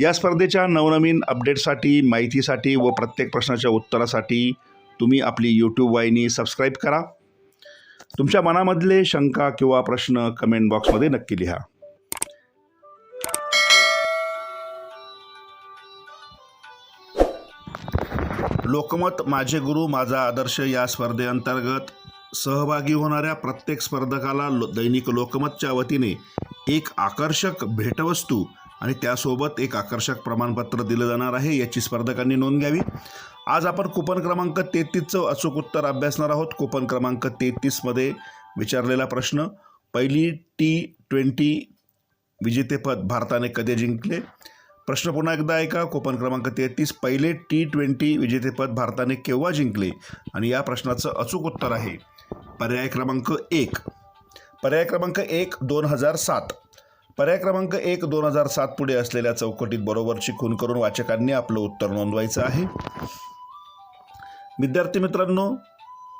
या स्पर्धेच्या नवनवीन अपडेटसाठी माहितीसाठी व प्रत्येक प्रश्नाच्या उत्तरासाठी तुम्ही आपली यूट्यूब वाहिनी सबस्क्राईब करा. तुमच्या मनामधले शंका किंवा प्रश्न कमेंट बॉक्समध्ये नक्की लिहा. लोकमत माझे गुरु माझा आदर्श या स्पर्धेअंतर्गत सहभागी होणाऱ्या प्रत्येक स्पर्धकाला लो दैनिक लोकमतच्या वतीने एक आकर्षक भेटवस्तू आणि त्यासोबत एक आकर्षक प्रमाणपत्र दिलं जाणार आहे याची स्पर्धकांनी नोंद घ्यावी. आज आपण कुपन क्रमांक तेहतीसचं अचूक उत्तर अभ्यासणार आहोत. कुपन क्रमांक तेहतीसमध्ये विचारलेला प्रश्न पहिली टी ट्वेंटी विजेतेपद भारताने कधी जिंकले? प्रश्न पुन्हा एकदा ऐका. कुपन क्रमांक तेहतीस पहिले टी ट्वेंटी विजेतेपद भारताने केव्हा जिंकले? आणि या प्रश्नाचं अचूक उत्तर आहे. पर्याय क्रमांक एक. पर्याय क्रमांक एक दोन हजार सात. पर्याय क्रमांक एक दोन हजार सात पुढे असलेल्या चौकटीत बरोबरची खून करून वाचकांनी आपलं उत्तर नोंदवायचं आहे. विद्यार्थी मित्रांनो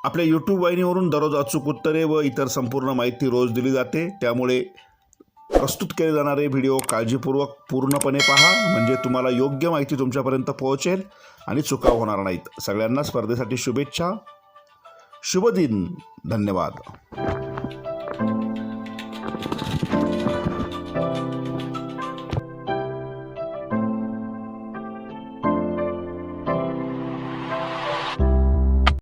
आपल्या यूट्यूब वाहिनीवरून दररोज अचूक उत्तरे व इतर संपूर्ण माहिती रोज दिली जाते. त्यामुळे प्रस्तुत केले जाणारे व्हिडिओ काळजीपूर्वक पूर्णपणे पहा म्हणजे तुम्हाला योग्य माहिती तुमच्यापर्यंत पोहोचेल आणि चुका होणार नाहीत. सगळ्यांना स्पर्धेसाठी शुभेच्छा. शुभ दिन. धन्यवाद.